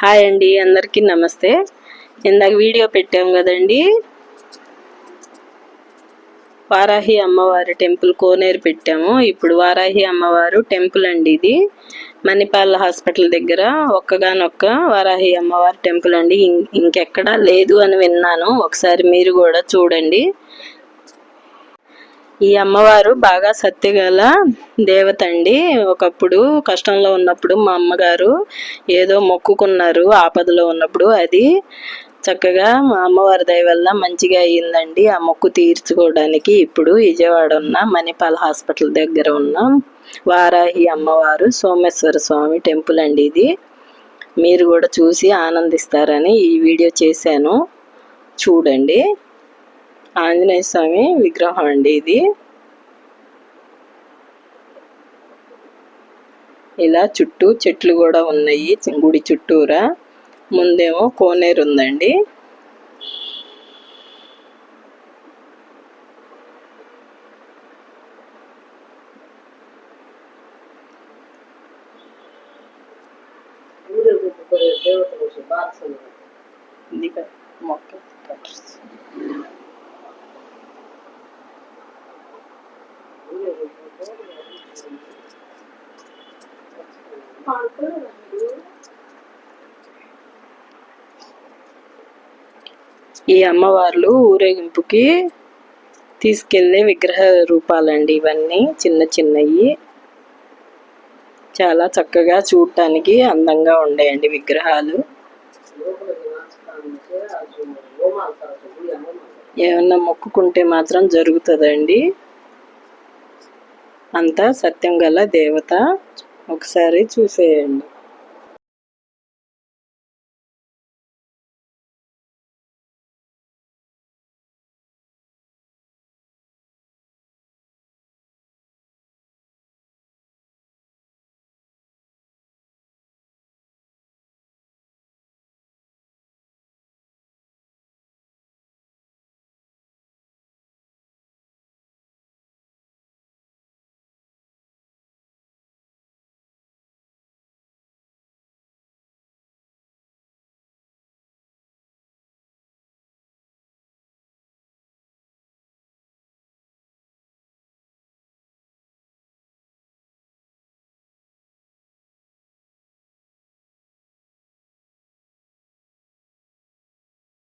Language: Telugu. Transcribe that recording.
హాయ్ అండి అందరికీ నమస్తే. ఇందాక వీడియో పెట్టాం కదండి. వారాహి అమ్మవారి టెంపుల్ కోనేరు పెట్టాము. ఇప్పుడు వారాహి అమ్మవారు టెంపుల్ అండి ఇది. మణిపాల్ హాస్పిటల్ దగ్గర ఒక్కగానొక్క వారాహి అమ్మవారి టెంపుల్ అండి. ఇంకెక్కడా లేదు అని విన్నాను. ఒకసారి మీరు కూడా చూడండి. ఈ అమ్మవారు బాగా సత్యగల దేవత అండి ఒకప్పుడు కష్టంలో ఉన్నప్పుడు మా అమ్మగారు ఏదో మొక్కుకున్నారు ఆపదలో ఉన్నప్పుడు. అది చక్కగా మా అమ్మవారి దయ వల్ల మంచిగా అయ్యిందండి. ఆ మొక్కు తీర్చుకోవడానికి ఇప్పుడు విజయవాడ ఉన్న మణిపాల్ హాస్పిటల్ దగ్గర ఉన్న వారాహి అమ్మవారు సోమేశ్వర స్వామి టెంపుల్ అండి ఇది. మీరు కూడా చూసి ఆనందిస్తారని ఈ వీడియో చేశాను. చూడండి. ఆంజనేయ స్వామి విగ్రహం అండి ఇది. ఇలా చుట్టూ చెట్లు కూడా ఉన్నాయి గుడి చుట్టూరా. ముందేమో కోనేరు ఉందండి. మొక్క. ఈ అమ్మవార్లు ఊరేగింపుకి తీసుకెళ్ళే విగ్రహ రూపాలండి ఇవన్నీ చిన్న చిన్నవి చాలా చక్కగా చూడటానికి అందంగా ఉండేయండి విగ్రహాలు. ఏమన్నా మొక్కుకుంటే మాత్రం జరుగుతుందండి. అంతా సత్యం గల దేవత. ఒకసారి చూసేయండి.